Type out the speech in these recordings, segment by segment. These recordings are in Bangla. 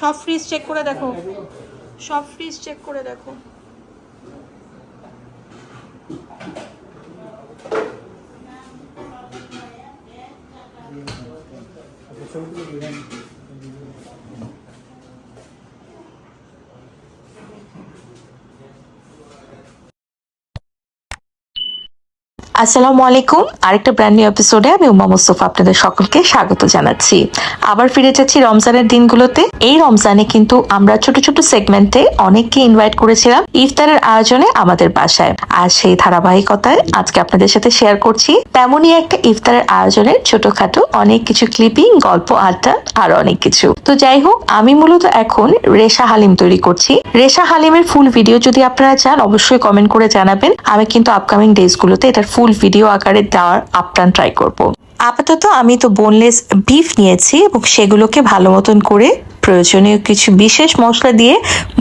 সব ফ্রিজ চেক করে দেখো। সব ফ্রিজ চেক করে দেখো। আসসালামু আলাইকুম। আরেকটা ব্র্যান্ড নিউ এপিসোডে আমি উমা মুস্তফা আপনাদের সকলকে স্বাগত জানাচ্ছি। আবার ফিরে যাচ্ছি রমজানের দিনগুলোতে। এই রমজানে কিন্তু আমরা ছোট ছোট সেগমেন্টে অনেককে ইনভাইট করেছিলাম ইফতারের আয়োজনে আমাদের বাসায়। আর সেই ধারাবাহিকতায় আজকে আপনাদের সাথে শেয়ার করছি তেমনই একটা ইফতারের আয়োজনের ছোটখাটো অনেক কিছু ক্লিপিং গল্প, আড্ডা, আর অনেক কিছু। তো যাই হোক, আমি মূলত এখন রেশা হালিম তৈরি করছি। রেশা হালিমের ফুল ভিডিও যদি আপনারা চান, অবশ্যই কমেন্ট করে জানাবেন। আমি কিন্তু আপকামিং ডেজ গুলোতে এটার ফুল ভিডিও আকারে দেওয়ার আপ্রাণ ট্রাই করব। আপাতত আমি তো বোনলেস বিফ নিয়েছি এবং সেগুলোকে ভালো মতন করে প্রয়োজনীয় কিছু বিশেষ মশলা দিয়ে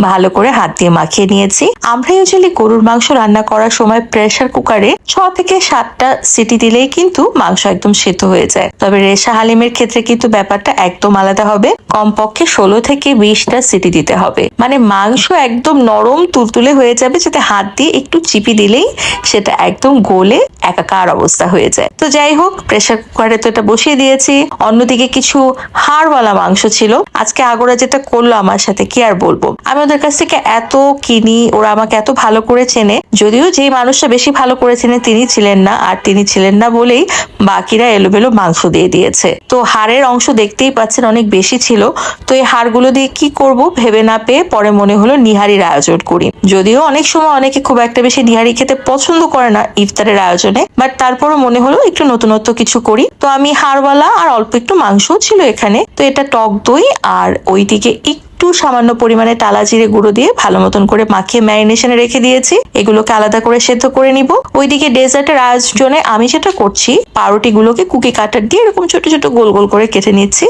ভালো করে হাত দিয়ে মাখিয়ে নিয়েছি। আমরা ইউজুয়ালি গরুর মাংস রান্না করার সময় প্রেসার কুকারে ছ থেকে সাতটা সিটি দিলেই কিন্তু মাংস একদম সেদ্ধ হয়ে যায়। তবে রেশা হালিমের ক্ষেত্রে কিন্তু ব্যাপারটা একদম আলাদা হবে। কমপক্ষে ষোলো থেকে বিশটা সিটি দিতে হবে। মানে মাংস একদম নরম তুলতুলে হয়ে যাবে, যাতে হাত দিয়ে একটু চিপি দিলেই সেটা একদম গোলে একাকার অবস্থা হয়ে যায়। তো যাই হোক প্রেসার কুকারে তো এটা বসিয়ে দিয়েছি। অন্যদিকে কিছু হাড়ওয়ালা মাংস ছিল। আজকে আগোরা যেটা করল আমার সাথে, কি আর বলব? আমি ওদের কাছ থেকে এত কিনি, ওরা আমাকে এত ভালো করে চেনে, যদিও যেই মানুষটা বেশি ভালো করে চেনে তিনি ছিলেন না, আর তিনি ছিলেন না বলেই বাকিরা এলোমেলো মাংস দিয়ে দিয়েছে। তো হাড়ের অংশ দেখতেই পাচ্ছেন অনেক বেশি ছিল, তো এই হাড়গুলো দিয়ে কি করব ভেবে না পেয়ে পরে মনে হলো নিহারির আয়োজন করি। যদিও অনেক সময় অনেকে খুব একটা বেশি নিহারি খেতে পছন্দ করে না ইফতারের আয়োজনে, বাট তারপরও মনে হলো একটু নতুনত্ব কিছু করি। তো আমি হাড়ওয়ালা আর অল্প একটু মাংসও ছিল এখানে, তো এটা টক দই আর ওইদিকে একটু সামান্য পরিমাণে টালা জিরে গুঁড়ো দিয়ে ভালো মতন করে মাখিয়ে ম্যারিনেশনে রেখে দিয়েছি। এগুলোকে আলাদা করে সেদ্ধ করে নিব। ওইদিকে ডেজার্টের আয়োজনে আমি যেটা করছি পাউরুটি গুলোকে কুকি কাটার দিয়ে এরকম ছোট ছোট গোল গোল করে কেটে নিচ্ছি।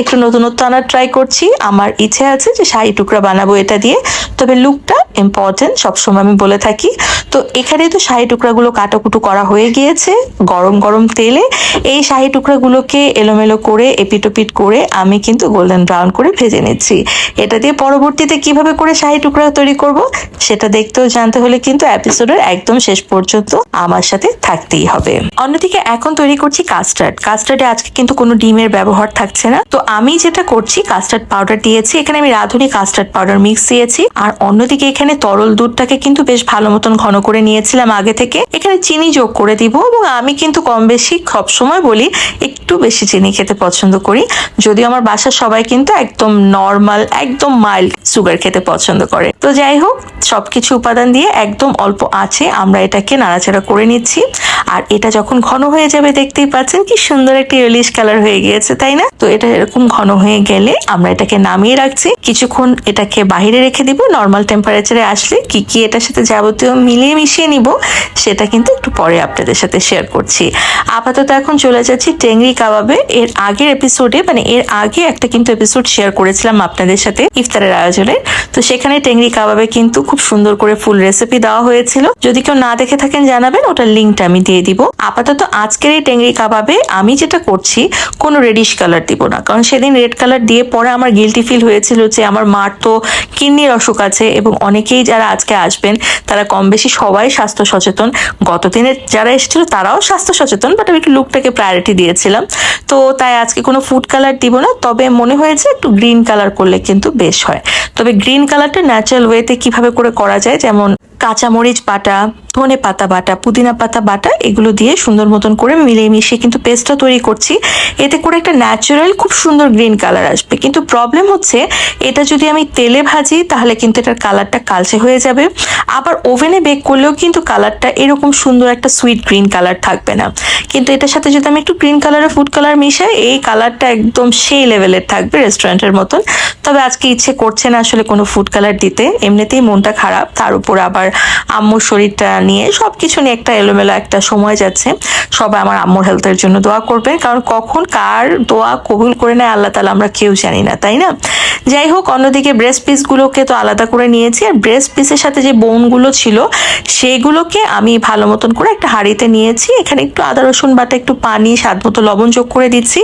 একটু নতুনত্ব আনার ট্রাই করছি। আমার ইচ্ছে আছে যে শাড়ি টুকরা বানাবো এটা দিয়ে। তবে লুকটা ইম্পর্টেন্ট সবসময় আমি বলে থাকি। তো এখানে তো শাহি টুকরাগুলো কাটাকুটু করা হয়ে গিয়েছে, গরম গরম তেলে। এই শাহি টুকরাগুলোকে এলোমেলো করে, এপিটোপিট করে আমি কিন্তু গোল্ডেন ব্রাউন করে ভেজে নিচ্ছি। এটা দিয়ে পরবর্তীতে কীভাবে করে শাহি টুকরা তৈরি করব, সেটা দেখতেও জানতে হলে কিন্তু এপিসোডের একদম শেষ পর্যন্ত আমার সাথে থাকতেই হবে। অন্যদিকে এখন তৈরি করছি কাস্টার্ড কাস্টার্ডে আজকে কিন্তু কোনো ডিমের ব্যবহার থাকছে না। তো আমি যেটা করছি কাস্টার্ড পাউডার দিয়েছি। এখানে আমি রাঁধুনি কাস্টার্ড পাউডার মিক্স দিয়েছি। আর অন্যদিকে এখানে তরল দুধটাকে কিন্তু বেশ ভালো মতন ঘন করে নিয়েছিলাম আগে থেকে। এখানে চিনি যোগ করে দিব এবং আমি কিন্তু কম বেশি সবসময় বলি একটু বেশি চিনি খেতে পছন্দ করি। যদিও আমার বাসার সবাই কিন্তু একদম নর্মাল, একদম মাইল্ড সুগার খেতে পছন্দ করে। তো যাই হোক, সবকিছু উপাদান দিয়ে একদম অল্প আছে আমরা এটাকে নাড়াচাড়া করে নিচ্ছি। আর এটা যখন ঘন হয়ে যাবে দেখতেই পাচ্ছেন কি সুন্দর একটি ইলিশ কালার হয়ে গিয়েছে, তাই না? তো এটা এরকম ঘন হয়ে গেলে আমরা এটাকে নামিয়ে রাখছি। কিছুক্ষণ এটাকে বাইরে রেখে দিব, নর্মাল টেম্পারেচারে আসলে কি কি এটার সাথে যাবতীয় মিলিয়ে মিশিয়ে নিব, সেটা কিন্তু একটু পরে আপনাদের সাথে শেয়ার করছি। আপাতত এখন চলে যাচ্ছি টেংরি কাবাবে। এর আগের এপিসোডে মানে এর আগে একটা কিন্তু এপিসোড শেয়ার করেছিলাম আপনাদের সাথে ইফতারের আয়োজনে। তো সেখানে টেংরি কাবাবে কিন্তু খুব সুন্দর করে ফুল রেসিপি দেওয়া হয়েছিল। যদি কেউ না দেখে থাকেন, জানাবেন, ওটার লিঙ্কটা আমি দিয়ে দিব। আপাতত আজকের এই টেংরি কাবাবে আমি যেটা করছি, কোনো রেডিশ কালার দিব না। কারণ সেদিন রেড কালার দিয়ে পরে আমার গিলটি ফিল হয়েছিল যে আমার মার তো কিডনির অসুখ আছে এবং অনেকেই যারা আজকে আসবেন, তারা কম বেশি সবাই স্বাস্থ্য সচেতন। গত দিনে যারা এসেছিল, তারাও স্বাস্থ্য সচেতন বাট আমি একটু লুকটাকে প্রায়োরিটি দিয়েছিলাম। তো তাই আজকে কোনো ফুড কালার দিব না, তবে মনে হয়েছে একটু গ্রিন কালার করলে কিন্তু বেশ হয়। তবে গ্রিন কালারটা ন্যাচারাল ওয়েতে কীভাবে করে করা যায়, যেমন কাঁচামরিচ বাটা, ধনে পাতা বাটা, পুদিনা পাতা বাটা, এগুলো দিয়ে সুন্দর মতন করে মিলিয়ে মিশিয়ে কিন্তু পেস্টটা তৈরি করছি। এতে করে একটা ন্যাচারাল খুব সুন্দর গ্রিন কালার আসবে। কিন্তু প্রবলেম হচ্ছে, এটা যদি আমি তেলে ভাজি, তাহলে কিন্তু এটার কালারটা কালচে হয়ে যাবে। আবার ওভেনে বেক করলেও কিন্তু কালারটা এরকম সুন্দর একটা সুইট গ্রিন কালার থাকবে না। কিন্তু এটার সাথে যদি আমি একটু গ্রিন কালারের ফুড কালার মিশাই, এই কালারটা একদম সেই লেভেলের থাকবে রেস্টুরেন্টের মতন। তবে আজকে ইচ্ছে করছে না আসলে কোনো ফুড কালার দিতে। এমনিতেই মনটা খারাপ, তার উপর আবার আবার আম্মুর শরীরটা নিয়ে সব কিছু নিয়ে একটা এলোমেলো একটা সময় যাচ্ছে। সবাই আমার আম্মুর হেলথের জন্য দোয়া করবেন কারণ কখন কার দোয়া কবুল করে নেয় আল্লাহ তালা আমরা কেউ জানি না, তাই না? যাই হোক, অন্যদিকে ব্রেস্ট পিসগুলোকে তো আলাদা করে নিয়েছি। আর ব্রেস্ট পিসের সাথে যে বোনগুলো ছিল, সেগুলোকে আমি ভালো মতন করে একটা হাঁড়িতে নিয়েছি। এখানে একটু আদা, রসুন বাটা, একটু পানি, স্বাদ মতো লবণ যোগ করে দিচ্ছি।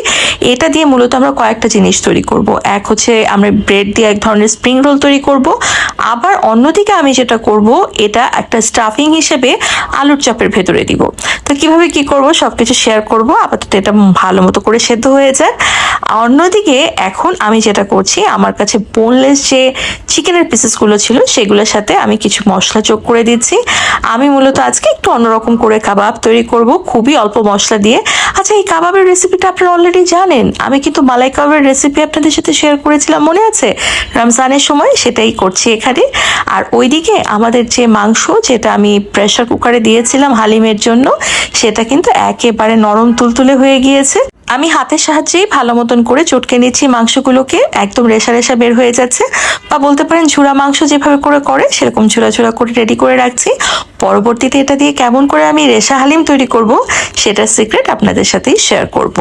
এটা দিয়ে মূলত আমরা কয়েকটা জিনিস তৈরি করব। এক হচ্ছে আমরা ব্রেড দিয়ে এক ধরনের স্প্রিং রোল তৈরি করব। আবার অন্যদিকে আমি যেটা করব এটা একটা স্টাফিং হিসেবে আলুর চপের ভেতরে দিব। তো কীভাবে কি করব? সবকিছু শেয়ার করব। আপাতত এটা ভালো মতো করে সেদ্ধ হয়ে যাক অন্যদিকে এখন আমি যেটা করছি, আমার কাছে বোনলেস যে চিকেনের পিসেসগুলো ছিল, সেগুলোর সাথে আমি কিছু মশলা যোগ করে দিচ্ছি। আমি মূলত আজকে একটু অন্যরকম করে কাবাব তৈরি করব, খুবই অল্প মশলা দিয়ে। আচ্ছা এই কাবাবের রেসিপিটা আপনারা অলরেডি জানেন। আমি কিন্তু মালাই কাবাবের রেসিপি আপনাদের সাথে শেয়ার করেছিলাম, মনে আছে? রমজানের সময় সেটাই করছি এখানে। আর ওইদিকে আমাদের যে মাংস যেটা আমি প্রেসার কুকারে দিয়েছিলাম হালিমের জন্য, সেটা কিন্তু একেবারে নরম তুলতুলে হয়ে গিয়েছে। আমি হাতের সাহায্যেই ভালো মতন করে চটকে নিচ্ছি মাংসগুলোকে। একদম রেশা রেশা বের হয়ে যাচ্ছে। বা বলতে পারেন ঝুরা মাংস যেভাবে করে করে, সেরকম ঝুরা ঝুরা করে রেডি করে রাখছি। পরবর্তীতে এটা দিয়ে কেমন করে আমি রেশা হালিম তৈরি করব, সেটার সিক্রেট আপনাদের সাথেই শেয়ার করব।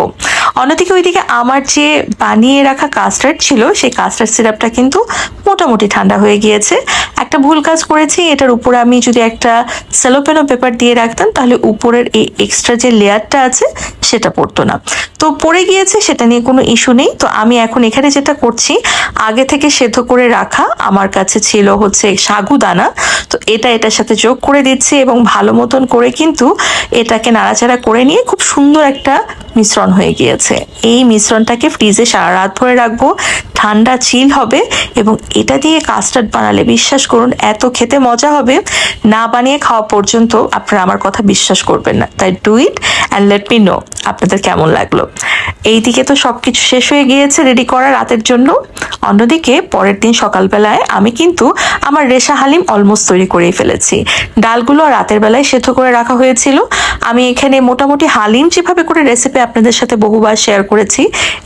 অন্যদিকে ওইদিকে আমার যে বানিয়ে রাখা কাস্টার্ড ছিল, সেই কাস্টার্ড সিরাপটা কিন্তু মোটামুটি ঠান্ডা হয়ে গিয়েছে। একটা ভুল কাজ করেছি, এটার উপরে আমি যদি একটা সেলোপেনো পেপার দিয়ে রাখতাম, তাহলে উপরের এই এক্সট্রা যে লেয়ারটা আছে, সেটা পড়তো না। তো পড়ে গিয়েছে, সেটা নিয়ে কোনো ইস্যু নেই। তো আমি এখন এখানে যেটা করছি, আগে থেকে সেদ্ধ করে রাখা আমার কাছে ছিল হচ্ছে সাগুদানা। তো এটা এটার সাথে যোগ করে দিচ্ছি এবং ভালো মতন করে কিন্তু এটাকে নাড়াচাড়া করে নিয়ে খুব সুন্দর একটা মিশ্রণ হয়ে গিয়েছে। এই মিশ্রণটাকে ফ্রিজে সারা রাত ভরে রাখব, ঠান্ডা চিল হবে এবং এটা দিয়ে কাস্টার্ড বানালে বিশ্বাস করুন, এত খেতে মজা হবে। না বানিয়ে খাওয়া পর্যন্ত আপনারা আমার কথা বিশ্বাস করবেন না। তাই do it and let me know আপনাদের কেমন লাগল। এইদিকে তো সবকিছু শেষ হয়ে গিয়েছে রেডি করা রাতের জন্য। অন্যদিকে পরের দিন সকালবেলায় আমি কিন্তু আমার রেশা হালিম অলমোস্ট তৈরি করেই ফেলেছি। ডালগুলো রাতের বেলায় সেদ্ধ করে রাখা হয়েছিল। আমি এখানে মোটামুটি হালিম যেভাবে করে রেসিপি আপনাদের সাথে বহুবার শেয়ার করেছি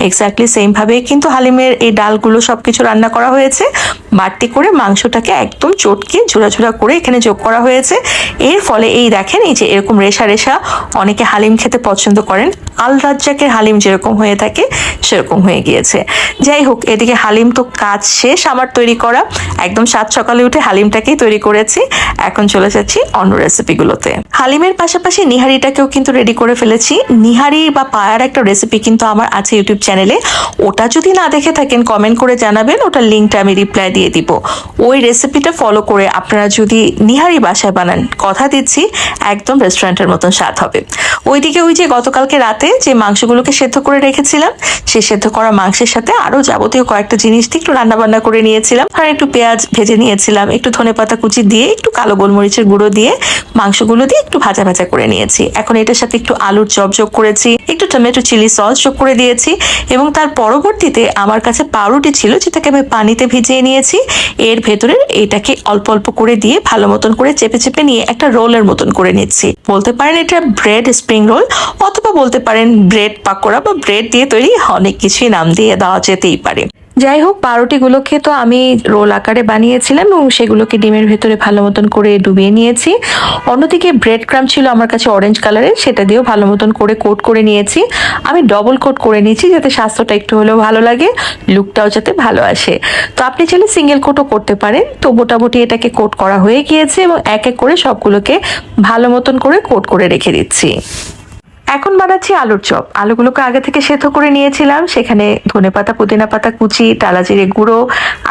এক্স্যাক্টলি সেম ভাবে কিন্তু হালিমের এই ডালগুলো সব কিছু রান্না করা হয়েছে। বাড়তি করে মাংসটাকে একদম চটকে ঝোড়া ঝোড়া করে এখানে যোগ করা হয়েছে। এর ফলে এই দেখেন এই যে এরকম রেশা রেশা অনেকে হালিম খেতে পছন্দ করেন। আল রাজ্জাকের হালিম যেরকম হয়ে থাকে, সেরকম হয়ে গিয়েছে। যাই হোক, এদিকে হালিম তো কাজ শেষ আমার তৈরি করা। একদম সাত সকালে উঠে হালিমটাকেই তৈরি করেছি। এখন চলে যাচ্ছি অন্য রেসিপিগুলোতে। হালিমের পাশাপাশি নিহারিটাকেও কিন্তু রেডি করে ফেলেছি। নিহারি বা পায়ার একটা রেসিপি কিন্তু আমার আছে ইউটিউব চ্যানেলে। ওটা যদি না দেখে থাকেন কমেন্ট করে জানাবেন। ওটার লিঙ্কটা আমি রিপ্লাই দিয়ে দিব। ওই রেসিপিটা ফলো করে আপনারা যদি নিহারি বাসায় বানান, কথা দিচ্ছি, একদম রেস্টুরেন্টের মতন স্বাদ হবে। ওইদিকে ওই যে গতকালকে রাতে যে মাংসগুলোকে সেদ্ধ করে রেখেছিলাম। সেই সেদ্ধ করা মাংসের সাথে আরও যাবতীয় কয়েকটা জিনিস দিয়ে একটু রান্না বান্না করে নিয়েছিলাম। আর একটু পেঁয়াজ ভেজে নিয়েছিলাম। একটু ধনেপাতা কুচি দিয়ে, একটু কালো গোলমরিচের গুঁড়ো দিয়ে মাংসগুলো দিয়ে একটু ভাজা ভাজা করে নিয়েছি। এখন এটার সাথে একটু আলুর চপ যোগ করেছি, একটু টমেটো চিলি সস যোগ করে দিয়েছি এবং তার পরবর্তীতে আমার কাছে পাউরুটি ছিল যেটাকে আমি পানিতে ভিজিয়ে নিয়েছি। এর ভেতরে এটাকে অল্প অল্প করে দিয়ে ভালো মতন করে চেপে চেপে নিয়ে একটা রোলের মতন করে নিচ্ছি। বলতে পারেন এটা ব্রেড স্প্রিং রোল অথবা বলতে পারেন ব্রেড পাকোড়া বা ব্রেড দিয়ে তৈরি অনেক কিছুই নাম দিয়ে দেওয়া যেতেই পারে। যাই হোক, পাউরুটিগুলোকে তো আমি রোল আকারে বানিয়েছিলাম এবং সেগুলোকে ডিমের ভেতরে ভালো মতন করে ডুবিয়ে নিয়েছি। অন্যদিকে ব্রেড ক্রাম ছিল আমার কাছে অরেঞ্জ কালারের সেটা দিয়েও ভালো মতন করে কোট করে নিয়েছি। আমি ডবল কোট করে নিয়েছি যাতে স্বাস্থ্যটা একটু হলেও ভালো লাগে লুকটাও যাতে ভালো আসে। তো আপনি চাইলে সিঙ্গেল কোটও করতে পারেন। তো মোটামুটি এটাকে কোট করা হয়ে গিয়েছে এবং এক এক করে সবগুলোকে ভালো মতন করে কোট করে রেখে দিচ্ছি। এখন বানাচ্ছি আলুর চপ। আলুগুলোকে আগে থেকে সেদ্ধ করে নিয়েছিলাম। সেখানে ধনেপাতা পুদিনা পাতা, কুচি টালা জিরে গুঁড়ো।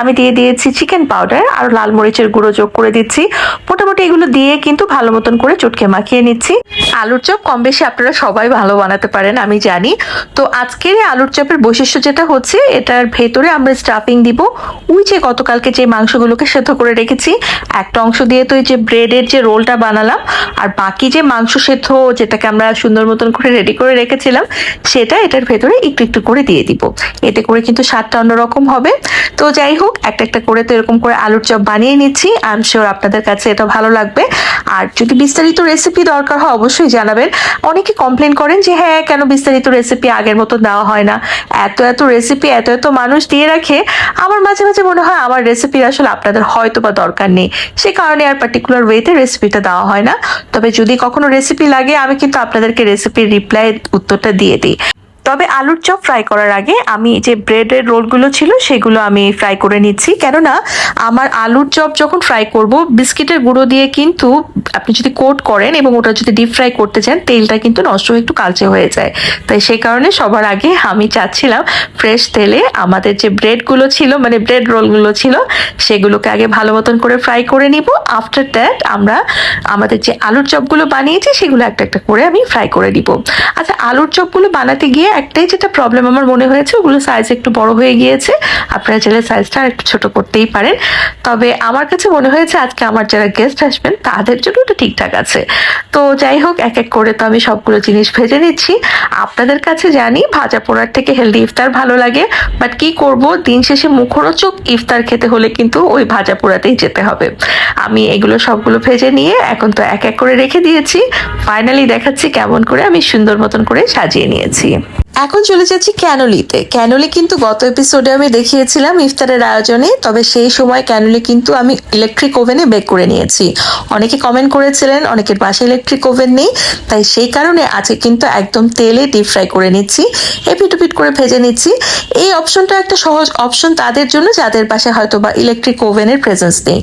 আমি দিয়ে দিয়েছি চিকেন পাউডার আর লাল মরিচের গুঁড়ো যোগ করে দিচ্ছি। মোটামুটি এগুলো দিয়ে কিন্তু ভালো মতন করে চটকে মাখিয়ে নিচ্ছি। আলুর চপ কম বেশি আপনারা সবাই ভালো বানাতে পারেন, আমি জানি। তো আজকের এই আলুর চপের বৈশিষ্ট্য যেটা হচ্ছে, এটার ভেতরে আমরা স্টাফিং দিব। ওই যে গতকালকে যে মাংসগুলোকে সেদ্ধ করে রেখেছি, একটা অংশ দিয়ে তো এই যে ব্রেডের যে রোলটা বানালাম, আর বাকি যে মাংস সেদ্ধ, যেটাকে আমরা সুন্দর মতন করে রেডি করে রেখেছিলাম, সেটা এটার ভেতরে একটু একটু করে দিয়ে দিব। এতে করে কিন্তু স্বাদটা অন্যরকম হবে। তো যাই হোক, একটা একটা করে তো এরকম করে আলুর চপ বানিয়ে নিচ্ছি। আই এম শিওর আপনাদের কাছে এটা ভালো লাগবে। আর যদি বিস্তারিত রেসিপি দরকার হয়, অবশ্যই জানাবেন। অনেকে কমপ্লেন করেন যে হ্যাঁ কেন বিস্তারিত রেসিপি আগের মতো দেওয়া হয় না? এত এত রেসিপি এত এত মানুষ দিয়ে রাখে। আমার মাঝে মাঝে মনে হয়, আমার রেসিপির আসলে আপনাদের হয়তো বা দরকার নেই। সে কারণে আর পার্টিকুলার ওয়েতে রেসিপিটা দেওয়া হয় না। তবে যদি কখনো রেসিপি লাগে, আমি কিন্তু আপনাদেরকে রেসিপির রিপ্লাই উত্তরটা দিয়ে দিই। তবে আলুর চপ ফ্রাই করার আগে আমি যে ব্রেডের রোলগুলো ছিল, সেগুলো আমি ফ্রাই করে নিচ্ছি। কেননা, আমার আলুর চপ যখন ফ্রাই করব, বিস্কিটের গুঁড়ো দিয়ে কিন্তু আপনি যদি কোট করেন এবং ওটা যদি ডিপ ফ্রাই করতে চান, তেলটা কিন্তু নষ্ট হয়ে একটু কালচে হয়ে যায়। তাই সেই কারণে সবার আগে আমি চাচ্ছিলাম ফ্রেশ তেলে আমাদের যে ব্রেডগুলো ছিল মানে ব্রেড রোলগুলো ছিল, সেগুলোকে আগে ভালো মতন করে ফ্রাই করে নিব। আফটার দ্যাট আমরা আমাদের যে আলুর চপগুলো বানিয়েছি, সেগুলো একটা একটা করে আমি ফ্রাই করে দিব আচ্ছা আলুর চপগুলো বানাতে গিয়ে একটাই যেটা প্রবলেম আমার মনে হয়েছে, ওগুলো সাইজ একটু বড় হয়ে গিয়েছে। আপনারা চাইলে সাইজটা আর একটু ছোট করতেই পারেন। তবে আমার কাছে মনে হয়েছে আজকে আমার যারা গেস্ট আসবেন, তাদের জন্য এটা ঠিকঠাক আছে। তো যাই হোক, এক এক করে তো আমি সবগুলো জিনিস ভেজে নিচ্ছি। আপনাদের কাছে জানি ভাজা পোড়ার থেকে হেলদি ইফতার ভালো লাগে বাট কি করব? দিন শেষে মুখরোচক ইফতার খেতে হলে কিন্তু ওই ভাজা পোড়াতেই যেতে হবে। আমি এগুলো সবগুলো ভেজে নিয়ে এখন তো এক এক করে রেখে দিয়েছি। ফাইনালি দেখাচ্ছি কেমন করে আমি সুন্দর মতন করে সাজিয়ে নিয়েছি। এখন চলে যাচ্ছি ক্যানোলিতে। ক্যানোলি কিন্তু গত এপিসোডে আমি দেখিয়েছিলাম ইফতারের আয়োজনে, তবে সেই সময় ক্যানোলি কিন্তু আমি ইলেকট্রিক ওভেনে বেক করে নিয়েছি। অনেকে কমেন্ট করেছিলেন, অনেকের পাশে ইলেকট্রিক ওভেন নেই, তাই সেই কারণে আজকে কিন্তু একদম তেলে ডিপ ফ্রাই করে নিচ্ছি, এপিট করে ভেজে নিচ্ছি। এই অপশনটা একটা সহজ অপশন তাদের জন্য, যাদের পাশে হয়তো বা ইলেকট্রিক ওভেনের প্রেজেন্স নেই।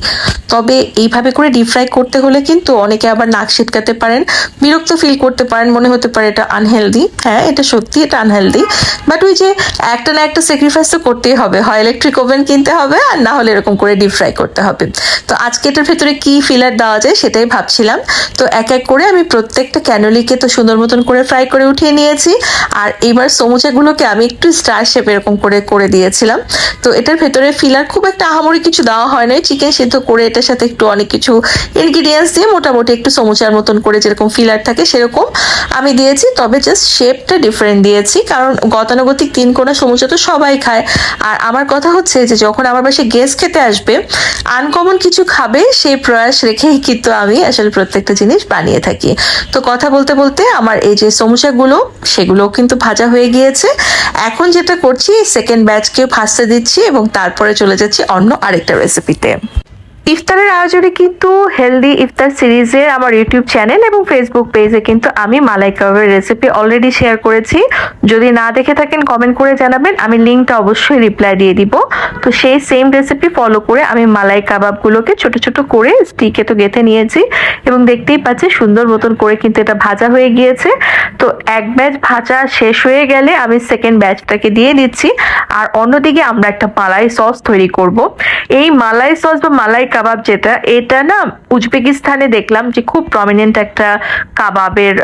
তবে এইভাবে করে ডিপ ফ্রাই করতে হলে কিন্তু অনেকে আবার নাক ছিটকাতে পারেন, বিরক্ত ফিল করতে পারেন, মনে হতে পারে এটা আনহেলদি হ্যাঁ এটা সত্যি, এটা আনহেলদি বাট ওই যে একটা না একটা স্যাক্রিফাইস তো করতেই হবে। হয় ইলেকট্রিক ওভেন কিনতে হবে, আর না হলে এরকম করে ডিপ ফ্রাই করতে হবে। তো আজকে এটার ভেতরে কি ফিলার দেওয়া যায় সেটাই ভাবছিলাম। তো এক এক করে আমি প্রত্যেকটা ক্যানোলিকে তো সুন্দর মতন করে ফ্রাই করে উঠিয়ে নিয়েছি। আর এইবার সমুচাগুলোকে আমি একটু স্টার শেপ এরকম করে করে দিয়েছিলাম। তো এটার ভেতরে ফিলার খুব একটা আহামরি কিছু দেওয়া হয় না চিকেন সিদ্ধ করে এটার সাথে একটু অনেক কিছু ইনগ্রিডিয়েন্টস দিয়ে মোটামুটি একটু সমুচার মতন করে যেরকম ফিলার থাকে সেরকম আমি দিয়েছি, তবে জাস্ট শেপটা ডিফারেন্ট দিয়েছি। কারণ গতানুগতিক তিন কোনা সমুচা তো সবাই খায়। আর আমার কথা হচ্ছে যে, যখন আমার বাসায় গেস্ট খেতে আসবে আনকমন কিছু খাবে, সেই প্রয়াস রেখেই কিন্তু আমি আসলে প্রত্যেকটা জিনিস বানিয়ে থাকি। তো কথা বলতে বলতে আমার এই যে সমুচাগুলো সেগুলো কিন্তু ভাজা হয়ে গিয়েছে। এখন যেটা করছি সেকেন্ড ব্যাচকে ভাজতে দিচ্ছি এবং তারপরে চলে যাচ্ছি অন্য আরেকটা রেসিপিতে ইফতারের আয়োজনে কিন্তু হেলদি ইফতার সিরিজের আমার ইউটিউব চ্যানেল এবং ফেসবুক পেজে কিন্তু আমি মালাই কাবাবের রেসিপি অলরেডি শেয়ার করেছি। যদি না দেখে থাকেন কমেন্ট করে জানাবেন। আমি লিঙ্কটা অবশ্যই রিপ্লাই দিয়ে দিব। তো সেই সেম রেসিপি ফলো করে আমি মালাই কাবাবগুলোকে ছোট ছোট করে স্টিকে তো গেঁথে নিয়েছি এবং দেখতেই পাচ্ছি সুন্দর মতন করে কিন্তু এটা ভাজা হয়ে গিয়েছে। তো এক ব্যাচ ভাজা শেষ হয়ে গেলে আমি সেকেন্ড ব্যাচটাকে দিয়ে দিচ্ছি। আর অন্যদিকে আমরা একটা মালাই সস তৈরি করব। এই মালাই সস বা মালাই কাবাব যেটা এটা না উজবেকিস্তানে দেখলাম যে খুব প্রমিনেন্ট একটা কাবাবের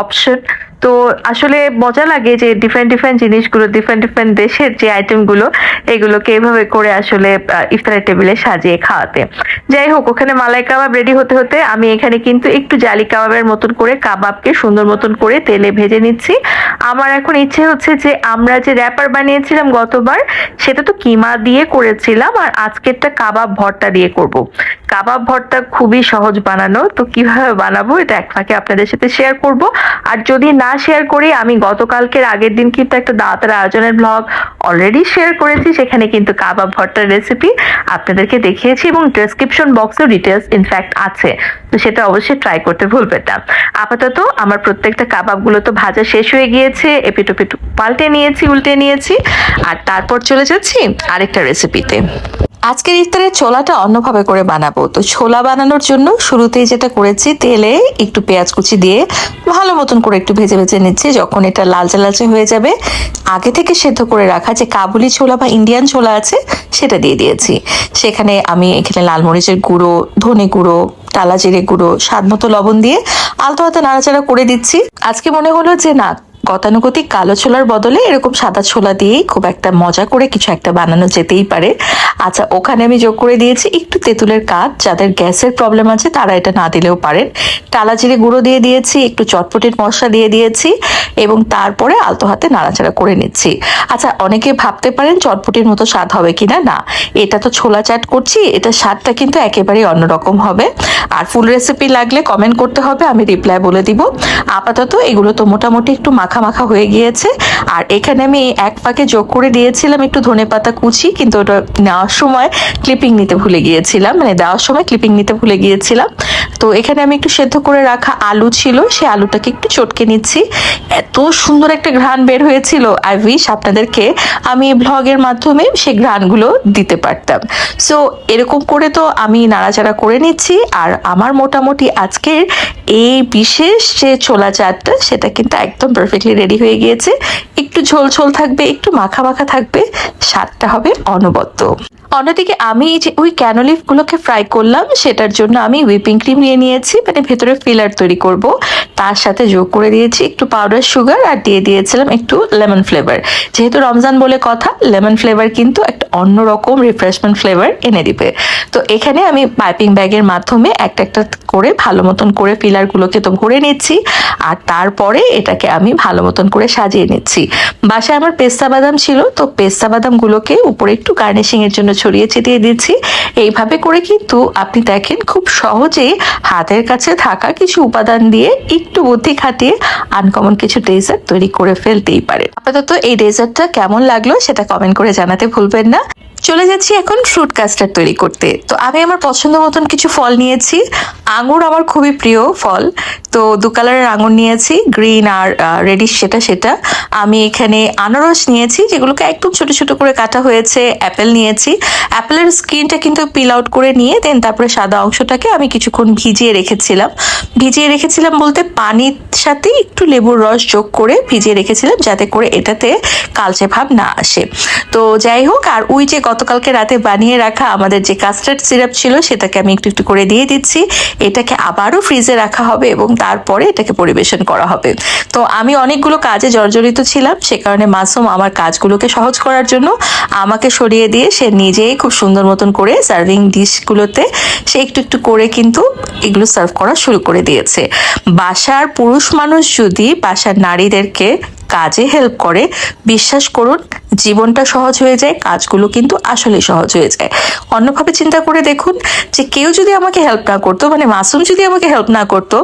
অপশন তো আসলে মজা লাগে যে ডিফারেন্ট ডিফারেন্ট জিনিসগুলো ডিফারেন্ট ডিফারেন্ট দেশের যে আইটেমগুলো এগুলোকে এভাবে করে আসলে ইফতারের টেবিলে সাজিয়ে খাওয়াতে। যাই হোক, ওখানে মালাই কাবাব রেডি হতে হতে আমি এখানে কিন্তু একটু জালি কাবাবের মতন করে, কাবাবকে সুন্দর মতন করে তেলে ভেজে নিচ্ছি। আমার এখন ইচ্ছে হচ্ছে যে আমরা যে র্যাপার বানিয়েছিলাম গতবার, সেটা তো কিমা দিয়ে করেছিলাম আর আজকেরটা কাবাব ভর্তা দিয়ে করব। কাবাব ভর্তা খুবই সহজ বানানো, তো কীভাবে বানাবো এটা এক ফাঁকে আপনাদের সাথে শেয়ার করব। আর যদি না শেয়ার করি। আমি গতকালকের আগের দিন কিন্তু একটা দাওয়াতের আয়োজনের ব্লগ অলরেডি শেয়ার করেছি। সেখানে কিন্তু কাবাব ভর্তার রেসিপি আপনাদেরকে দেখিয়েছি এবং ডেসক্রিপশন বক্সেও ডিটেলস ইনফ্যাক্ট আছে। তো সেটা অবশ্যই ট্রাই করতে ভুলবেন না। আপাতত আমার প্রত্যেকটা কাবাবগুলো তো ভাজা শেষ হয়ে গিয়েছে। এপিটোপিট পাল্টে নিয়েছি, উল্টে নিয়েছি। আর তারপর চলে যাচ্ছি আরেকটা রেসিপিতে আজকের ইফতারের ছোলাটা অন্যভাবে করে বানাবো। তো ছোলা বানানোর জন্য শুরুতেই যেটা করেছি, তেলে একটু পেঁয়াজ কুচি দিয়ে ভালো মতন করে একটু ভেজে ভেজে নিচ্ছি, যখন এটা লালচে লালচে হয়ে যাবে। আগে থেকে সেদ্ধ করে রাখা যে কাবুলি ছোলা বা ইন্ডিয়ান ছোলা আছে, সেটা দিয়ে দিয়েছি। সেখানে আমি এখানে লাল মরিচের গুঁড়ো, ধনে গুঁড়ো, টালা জিরে গুঁড়ো, স্বাদ মতো লবণ দিয়ে আলতো হাতে নাড়াচাড়া করে দিচ্ছি। আজকে মনে হলো যে না গতানুগতিক কালো ছোলার বদলে এরকম সাদা ছোলা দিয়েই খুব একটা মজা করে কিছু একটা বানানো যেতেই পারে। আচ্ছা ওখানে আমি যোগ করে দিয়েছি একটু তেঁতুলের কাজ যাদের গ্যাসের প্রবলেম আছে তারা এটা না দিলেও পারেন। টালা গুঁড়ো দিয়ে দিয়েছি, একটু চটপটির মশলা দিয়ে দিয়েছি এবং তারপরে আলতো হাতে নাড়াচাড়া করে নিচ্ছি। আচ্ছা অনেকে ভাবতে পারেন চটপটির মতো স্বাদ হবে কিনা? না, এটা তো ছোলা চাট করছি, এটা স্বাদটা কিন্তু একেবারেই অন্যরকম হবে। আর ফুল রেসিপি লাগলে কমেন্ট করতে হবে, আমি রিপ্লাই বলে দিব। আপাতত এগুলো তো মোটামুটি একটু মাখা মাখা হয়ে গিয়েছে। আর এখানে আমি এক পাকে যোগ করে দিয়েছিলাম একটু ধনেপাতা কুচি, কিন্তু ওটা নেওয়ার সময় ক্লিপিং নিতে ভুলে গিয়েছিলাম। মানে দেওয়ার সময় ক্লিপিং নিতে ভুলে গিয়েছিলাম। তো এখানে আমি একটু সেদ্ধ করে রাখা আলু ছিল সেই আলুটাকে একটু চটকে নিচ্ছি। এত সুন্দর একটা ঘ্রাণ বের হয়েছিল। আই উইশ আপনাদেরকে আমি ব্লগের মাধ্যমে সেই ঘ্রাণগুলো দিতে পারতাম। সো এরকম করে তো আমি নাড়াচাড়া করে নিচ্ছি। আর আমার মোটামুটি আজকের এই বিশেষ যে ছোলা চাটটা সেটা কিন্তু একদম পারফেক্টলি রেডি হয়ে গিয়েছে। একটু ঝোল ঝোল থাকবে, একটু মাখা মাখা থাকবে। স্বাদটা হবে অনবদ্য। অন্যদিকে আমি যে ওই ক্যানোলিফ গুলোকে ফ্রাই করলাম, সেটার জন্য আমি হুইপিং ক্রিম নিয়ে নিয়েছি মানে ভেতরে ফিলার তৈরি করব। তার সাথে যোগ করে দিয়েছি একটু পাউডার সুগার আর দিয়ে দিয়েছিলাম একটু লেমন ফ্লেভার যেহেতু রমজান বলে কথা লেমন ফ্লেভার কিন্তু একটা অন্যরকম রিফ্রেশমেন্ট ফ্লেভার এনে দিবে। তো এখানে আমি পাইপিং ব্যাগের মাধ্যমে একটা একটা করে ভালো মতন করে ফিলারগুলোকে তো ভরে নিচ্ছি। আর তারপরে এটাকে আমি ভালো মতন করে সাজিয়ে নিচ্ছি। বাসায় আমার পেস্তা বাদাম ছিল, তো পেস্তা বাদামগুলোকে উপরে একটু গার্নিশিং এর জন্য ছড়িয়ে ছিটিয়ে দিচ্ছি। এইভাবে করে কিন্তু আপনি দেখেন খুব সহজে হাতের কাছে থাকা কিছু উপাদান দিয়ে একটু বুদ্ধি খাটিয়ে আনকমন কিছু ডেজার্ট তৈরি করে ফেলতেই পারে আপাতত এই ডেজার্টটা কেমন লাগল সেটা কমেন্ট করে জানাতে ভুলবেন না। চলে যাচ্ছি এখন ফ্রুট কাস্টার্ড তৈরি করতে। তো আমি আমার পছন্দ মতন কিছু ফল নিয়েছি। আঙুর আমার খুবই প্রিয় ফল। তো দু কালারের আঙুর নিয়েছি, গ্রিন আর রেডিশ সেটা সেটা। আমি এখানে আনারস নিয়েছি, যেগুলোকে একদম ছোট ছোট করে কাটা হয়েছে অ্যাপেল নিয়েছি। অ্যাপেলের স্কিনটা কিন্তু পিল আউট করে নিয়ে দেন তারপরে সাদা অংশটাকে আমি কিছুক্ষণ ভিজিয়ে রেখেছিলাম। ভিজিয়ে রেখেছিলাম বলতে পানির সাথে একটু লেবুর রস যোগ করে ভিজিয়ে রেখেছিলাম, যাতে করে এটাতে কালচে ভাব না আসে। তো যাই হোক, আর ওই যে গতকালকে রাতে বানিয়ে রাখা আমাদের যে কাস্টার্ড সিরাপ ছিল, সেটাকে আমি একটু একটু করে দিয়ে দিচ্ছি। এটাকে আবারও ফ্রিজে রাখা হবে এবং তারপরে এটাকে পরিবেশন করা হবে। তো আমি অনেকগুলো কাজে জর্জরিত ছিলাম, সে কারণে মাসুম আমার কাজগুলোকে সহজ করার জন্য আমাকে সরিয়ে দিয়ে সে নিজেই খুব সুন্দর মতন করে সার্ভিং ডিশগুলোতে সে একটু একটু করে কিন্তু এগুলো সার্ভ করা শুরু করে দিয়েছে। বাসার পুরুষ মানুষ যদি বাসার নারীদেরকে কাজে হেল্প করে। বিশ্বাস করুন, জীবনটা সহজ হয়ে যায়, কাজগুলো কিন্তু আসলে সহজ হয়ে যায়। অন্যভাবে চিন্তা করে দেখুন যে কেউ যদি আমাকে হেল্প না করতো মানে মাসুম যদি আমাকে হেল্প না করতো,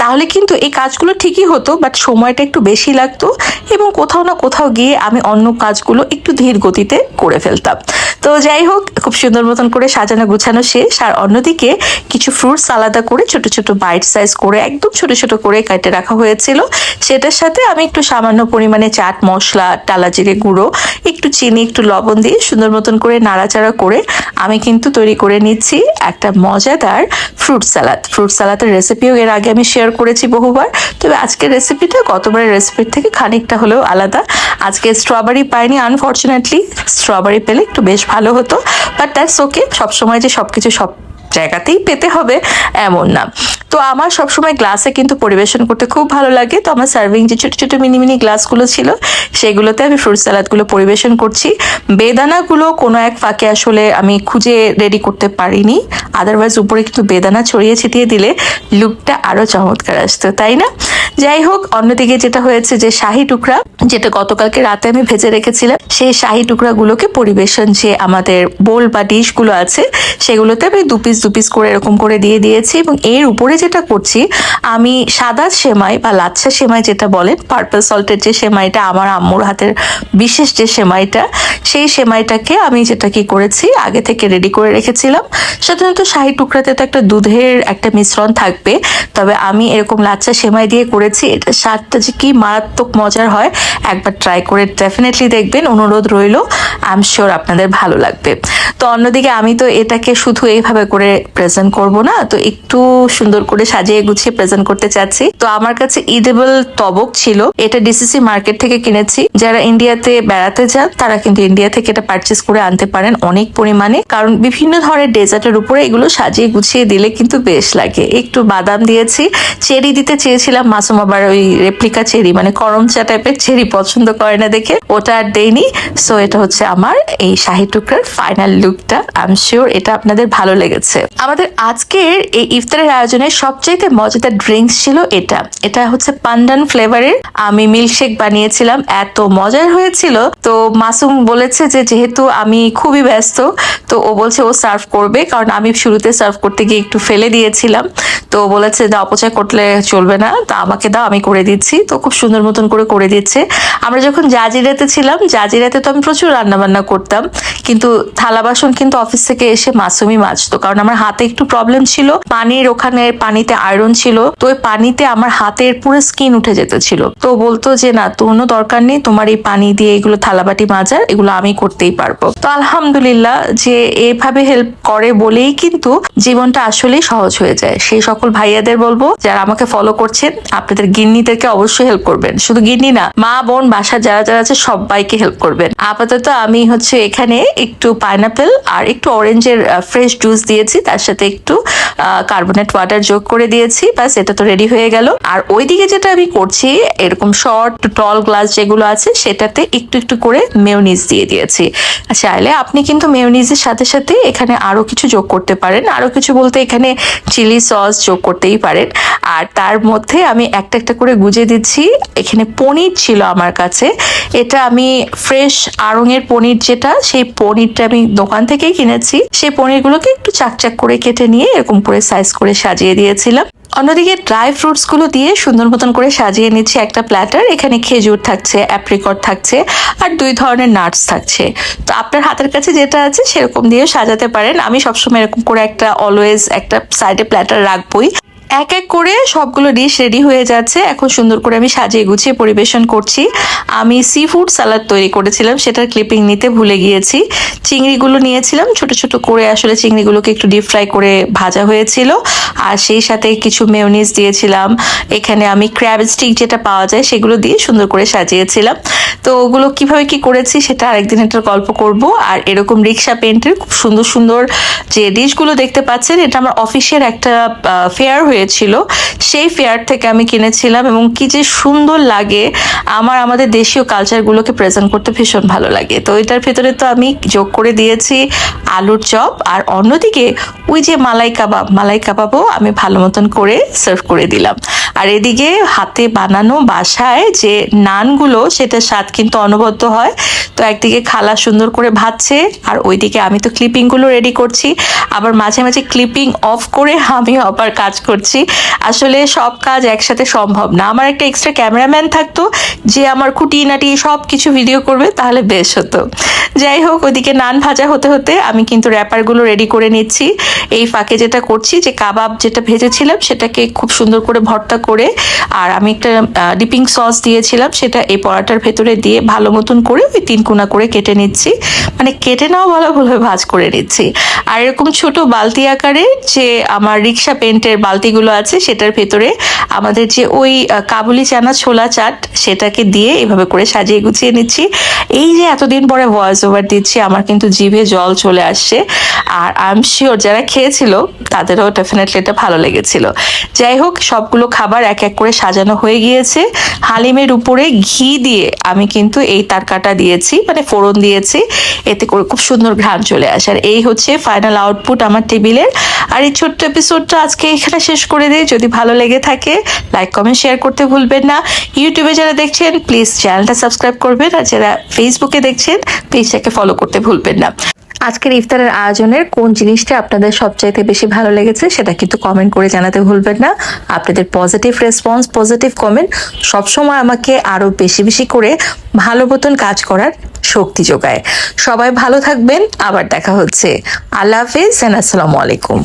তাহলে কিন্তু এই কাজগুলো ঠিকই হতো বাট সময়টা একটু বেশি লাগতো এবং কোথাও না কোথাও গিয়ে আমি অন্য কাজগুলো একটু ধীর গতিতে করে ফেলতাম। তো যাই হোক, খুব সুন্দর মতন করে সাজানো গুছানো শেষ। আর অন্যদিকে কিছু ফ্রুটস আলাদা করে, ছোট ছোট বাইট সাইজ করে, একদম ছোট ছোট করে কেটে রাখা হয়েছিল। সেটার সাথে আমি একটু সামান্য পরিমাণে চাট মশলা টালা জিরে গুঁড়ো, একটু চিনি, একটু লবণ দিয়ে সুন্দর মতন করে নাড়াচাড়া করে আমি কিন্তু তৈরি করে নিচ্ছি একটা মজাদার ফ্রুট স্যালাড ফ্রুট স্যালাদের রেসিপিও এর আগে আমি শেয়ার করেছি বহুবার। তবে আজকের রেসিপিটা গতবারের রেসিপির থেকে খানিকটা হলেও আলাদা। আজকে স্ট্রবেরি পাইনি আনফর্চুনেটলি স্ট্রবেরি পেলে একটু বেশ ভালো হতো বাট দ্যাটস ওকে সবসময় যে সব কিছু সব জায়গাতেই পেতে হবে এমন না। তো আমার সবসময় গ্লাসে কিন্তু পরিবেশন করতে খুব ভালো লাগে। তো আমার সার্ভিং যে ছোটো ছোটো মিনি মিনি গ্লাসগুলো ছিল, সেগুলোতে আমি ফ্রুট স্যালাডগুলো পরিবেশন করছি। বেদানাগুলো কোনো এক ফাঁকে আসলে আমি খুঁজে রেডি করতে পারিনি। আদারওয়াইজ উপরে কিন্তু বেদানা ছড়িয়ে ছিটিয়ে দিলে লুকটা আরও চমৎকার আসতো, তাই না? যাই হোক, অন্যদিকে যেটা হয়েছে যে শাহি টুকরা, যেটা গতকালকে রাতে আমি ভেজে রেখেছিলাম, সেই শাহি টুকরাগুলোকে পরিবেশন যে আমাদের বোল বা ডিশগুলো আছে, সেগুলোতে আমি দু পিস দু পিস করে এরকম করে দিয়ে দিয়েছি এবং এর উপরে যেটা করছি, আমি সাদা সেমাই বা লাচ্ছা সেমাই যেটা বলেন পার্পল সল্টের যে সেমাইটা আমার আম্মুর হাতের বিশেষ যে সেমাইটা, সেই সেমাইটাকে আমি যেটা কি করেছি, আগে থেকে রেডি করে রেখেছিলাম। সাধারণত শাহি টুকরাতে তো একটা দুধের একটা মিশ্রণ থাকবে, তবে আমি এরকম লাচ্ছা সেমাই দিয়ে করেছি, এটা স্বাদটা যে কি মারাত্মক মজার হয়, একবার ট্রাই করে ডেফিনেটলি দেখবেন, অনুরোধ রইল আই এম শিওর আপনাদের ভালো লাগবে। তো অন্যদিকে আমি তো এটাকে শুধু এইভাবে করে প্রেজেন্ট করব না, তো একটু সুন্দর করে সাজিয়ে গুছিয়ে প্রেজেন্ট করতে চাচ্ছি। তো আমার কাছে ইদেবল তবক ছিল, এটা ডিসিসি মার্কেট থেকে কিনেছি। যারা ইন্ডিয়াতে বেড়াতে যান, তারা কিন্তু ইন্ডিয়া থেকে এটা পারচেস করে আনতে পারেন অনেক পরিমাণে। কারণ বিভিন্ন ধরনের ডেজার্টের উপরে এগুলো সাজিয়ে গুছিয়ে দিলে কিন্তু বেশ লাগে। একটু বাদাম দিয়েছি, চেরি দিতে চেয়েছিলাম, মাসুম আবার ওই রেপ্লিকা চেরি মানে করমচা টাইপের চেরি পছন্দ করে না দেখে, ওটা আর দেয়নি সো এটা হচ্ছে আমার এই শাহি টুকরার ফাইনাল লুকটা আই এম শিওর এটা আপনাদের ভালো লেগেছে। আমাদের আজকের এই ইফতারের আয়োজনে সবচাইতে মজাদার ড্রিঙ্কস ছিল এটা। এটা হচ্ছে পান্ডান ফ্লেভারের আমি মিল্কশেক বানিয়েছিলাম, এত মজার হয়েছিল। তো মাসুম বলেছে যে যেহেতু আমি খুবই ব্যস্ত, তো ও বলছে ও সার্ভ করবে, কারণ আমি শুরুতে সার্ভ করতে গিয়ে একটু ফেলে দিয়েছিলাম। তো বলেছে যে অপচয় করলে চলবে না। তা আমাকে দাও, আমি করে দিচ্ছি। তো খুব সুন্দর মতন করে করে দিচ্ছে। আমরা যখন জাজিরাতে ছিলাম, জাজিরাতে তো আমি প্রচুর রান্না বান্না করতাম, কিন্তু থালা বাসন কিন্তু অফিস থেকে এসে মাসুমি মাজতো, কারণ আমার হাতে একটু প্রবলেম ছিল। পানির ওখানে পানিতে আয়রন ছিল। তো ওই পানিতে আমার হাতের পুরো স্কিন উঠে যেতে ছিল। তো বলতো যে, না কোনো দরকার নেই। তোমার এই পানি দিয়ে এগুলো থালাবাটি মাজার, এগুলো আমি করতেই পারব। তো আলহামদুলিল্লাহ যে এভাবে হেল্প করে বলেই কিন্তু জীবনটা আসলেই সহজ হয়ে যায়। সেই সকল ভাইয়াদের বলব, যারা আমাকে ফলো করছেন, আপনাদের গিন্নিদেরকে অবশ্যই হেল্প করবেন। শুধু গিন্নি না, মা, বোন, বাসা, যারা যারা আছে, সবাইকে হেল্প করবেন। আপাতত আমি হচ্ছে এখানে একটু পাইনাপেল আর একটু অরেঞ্জের ফ্রেশ জুস দিয়েছি। তার সাথে একটু কার্বনেট ওয়াটার যোগ করে দিয়েছি, ব্যাস, এটা তো রেডি হয়ে গেল। আর ওইদিকে যেটা আমি করছি, এরকম শর্ট টল গ্লাস যেগুলো আছে, সেটাতে একটু একটু করে মেয়নিজ দিয়ে দিয়েছি। চাইলে আপনি কিন্তু মেয়নিজের সাথে সাথে এখানে আরও কিছু যোগ করতে পারেন। আরও কিছু বলতে এখানে চিলি সস যোগ করতেই পারেন। আর তার মধ্যে আমি একটা একটা করে গুজে দিচ্ছি। এখানে পনির ছিল আমার কাছে। এটা আমি ফ্রেশ আড়ঙের পনির যেটা, সেই পনিরটা আমি দোকান থেকেই কিনেছি। সেই পনিরগুলোকে একটু চাকচাক করে কেটে নিয়ে এরকম করে সাইজ করে সাজিয়ে দিয়েছিলাম। অন্যদিকে ড্রাই ফ্রুটসগুলো দিয়ে সুন্দর মতন করে সাজিয়ে নিচ্ছি একটা প্ল্যাটার এখানে খেজুর থাকছে অ্যাপ্রিকট থাকছে, আর দুই ধরনের নাটস থাকছে। তো আপনার হাতের কাছে যেটা আছে সেরকম দিয়েও সাজাতে পারেন। আমি সবসময় এরকম করে একটা অলওয়েজ একটা সাইডে প্ল্যাটার রাখবই। এক এক করে সবগুলো ডিশ রেডি হয়ে যাচ্ছে। এখন সুন্দর করে আমি সাজিয়ে গুছিয়ে পরিবেশন করছি। আমি সি ফুড সালাদ তৈরি করেছিলাম, সেটার ক্লিপিং নিতে ভুলে গিয়েছি। চিংড়িগুলো নিয়েছিলাম, ছোট ছোট করে আসলে চিংড়িগুলোকে একটু ডিপ ফ্রাই করে ভাজা হয়েছিল। আর সেই সাথে কিছু মেয়নিজ দিয়েছিলাম। এখানে আমি ক্র্যাব স্টিক যেটা পাওয়া যায়, সেগুলো দিয়ে সুন্দর করে সাজিয়েছিলাম। তো ওগুলো কীভাবে কি করেছি, সেটা আরেকদিন এটার গল্প করব। আর এরকম রিক্সা পেন্টের খুব সুন্দর সুন্দর যে ডিশগুলো দেখতে পাচ্ছেন, এটা আমার অফিসের একটা ফেয়ার হয়েছিল সেই ফেয়ার থেকে আমি কিনেছিলাম এবং কি যে সুন্দর লাগে আমার আমাদের দেশীয় কালচারগুলোকে প্রেজেন্ট করতে ভীষণ ভালো লাগে। তো এটার ভেতরে তো আমি যোগ করে দিয়েছি আলুর চপ আর অন্যদিকে ওই যে মালাই কাবাব, মালাই কাবাবও আমি ভালো মতন করে সার্ভ করে দিলাম। আর এদিকে হাতে বানানো বাসায় যে নানগুলো সেটা স্বাদ কিন্তু অনবদ্য হয়। তো একদিকে খালা সুন্দর করে ভাজছে আর ওইদিকে আমি তো ক্লিপিংগুলো রেডি করছি। আবার মাঝে মাঝে ক্লিপিং অফ করে আমি আবার কাজ করছি। আসলে সব কাজ একসাথে সম্ভব না। আমার একটা এক্সট্রা ক্যামেরাম্যান থাকতো, যে আমার খুঁটিনাটি সব কিছু ভিডিও করবে, তাহলে বেশ হতো। যাই হোক, ওইদিকে নান ভাজা হতে হতে আমি কিন্তু র্যাপারগুলো রেডি করে নিচ্ছি। এই ফাঁকে যেটা করছি, যে কাবাব যেটা ভেজেছিলাম, সেটাকে খুব সুন্দর করে ভর্তা করে, আর আমি একটা ডিপিং সস দিয়েছিলাম, সেটা এই পরাটার ভেতরে দিয়ে ভালো মতন করে ওই তিন কোনা করে কেটে নিচ্ছি। মানে কেটে নাও বলা ভুলভাবে ভাজ করে নিচ্ছি। আর এরকম ছোট বালতি আকারে যে আমার রিক্সা পেন্টের বালতিগুলো আছে, সেটার ভেতরে আমাদের যে ওই কাবুলি চানা ছোলা চাট, সেটাকে দিয়ে এভাবে করে সাজিয়ে গুছিয়ে নিচ্ছি। এই যে এতদিন পরে ভয়েস ওভার দিচ্ছি, আমার কিন্তু জিভে জল চলে আসছে। আর আই এম শিওর যারা খেয়েছিল, তাদেরও ডেফিনেটলি এটা ভালো লেগেছিল। যাই হোক, সবগুলো খাবার এক এক করে সাজানো হয়ে গিয়েছে। হালিমের উপরে ঘি দিয়ে আমি কিন্তু এই তারকাটা দিয়েছি মানে ফোড়ন দিয়েছি। এতে করে খুব সুন্দর ঘ্রাণ চলে আসে। আর এই হচ্ছে ফাইনাল আউটপুট আমার টেবিলের। আর এই ছোট্ট এপিসোডটা আজকে এখানে শেষ করে দিই। যদি ভালো লেগে থাকে লাইক কমেন্ট শেয়ার করতে ভুলবেন না। ইউটিউবে যারা দেখছেন প্লিজ চ্যানেলটা সাবস্ক্রাইব করবেন। আর যারা ফেসবুকে দেখছেন পেজটাকে ফলো করতে ভুলবেন না। আজকের ইফতারের আয়োজনের কোন জিনিসটা আপনাদের সবচাইতে বেশি ভালো লেগেছে, সেটা কিন্তু কমেন্ট করে জানাতে ভুলবেন না। আপনাদের পজিটিভ রেসপন্স পজিটিভ কমেন্ট সবসময় আমাকে আরও বেশি বেশি করে ভালো মতন কাজ করার শক্তি যোগায়। সবাই ভালো থাকবেন, আবার দেখা হচ্ছে। আল্লাহ হাফিজ আসসালামু আলাইকুম।